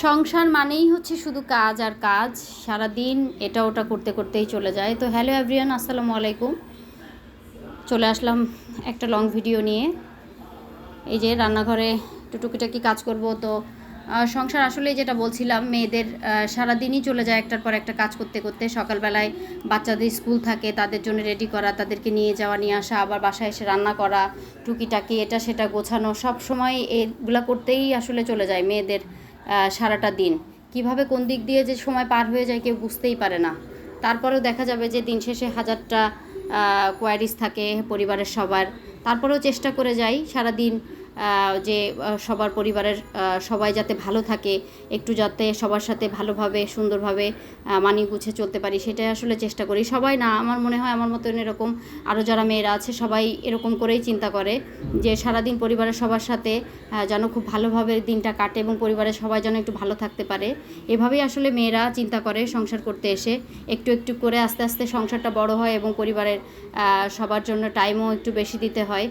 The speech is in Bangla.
সংসার মানেই হচ্ছে শুধু কাজ আর কাজ। সারা দিন এটা ওটা করতে করতেই চলে যায়। তো হ্যালো এভরিয়ান আসসালামু আলাইকুম। চলে আসলাম একটা লং ভিডিও নিয়ে। এই যে রান্নাঘরে টুকিটাকি কাজ করব। তো সংসার আসলে যেটা বলছিলাম, মেয়েদের সারাদিনই চলে যায় একটার পর একটা কাজ করতে করতে। সকালবেলায় বাচ্চাদের স্কুল থাকে, তাদের জন্য রেডি করা, তাদেরকে নিয়ে যাওয়া, নিয়ে আসা, আবার বাসায় এসে রান্না করা, টুকিটাকি, এটা সেটা গোছানো সব সময় এগুলা করতেই আসলে চলে যায় মেয়েদের। সারাটা দিন। কীভাবে কোন দিক দিয়ে যে সময় পার হয়ে যায় কেউ বুঝতেই পারে না। তারপরেও দেখা যাবে যে দিন শেষে হাজারটা কোয়ারিস থাকে পরিবারের সবার। তারপরেও চেষ্টা করে যাই সারাদিন আহ, যে সবার পরিবারের সবাই যাতে ভালো থাকে, একটু যাতে সবার সাথে ভালোভাবে, সুন্দরভাবে মানিয়ে গুছিয়ে চলতে পারি, সেটাই আসলে চেষ্টা করি। সবাই না, আমার মনে হয় আমার মতন এরকম আরও যারা মেয়েরা আছে, সবাই এরকম করেই চিন্তা করে যে, সারাদিন পরিবারের সবার সাথে যেন খুব ভালোভাবে দিনটা কাটে এবং পরিবারের সবাই যেন একটু ভালো থাকতে পারে। এভাবেই আসলে মেয়েরা চিন্তা করে সংসার করতে এসে। একটু একটু করে আস্তে আস্তে সংসারটা বড় হয় এবং পরিবারের সবার জন্য টাইমও একটু বেশি দিতে হয়।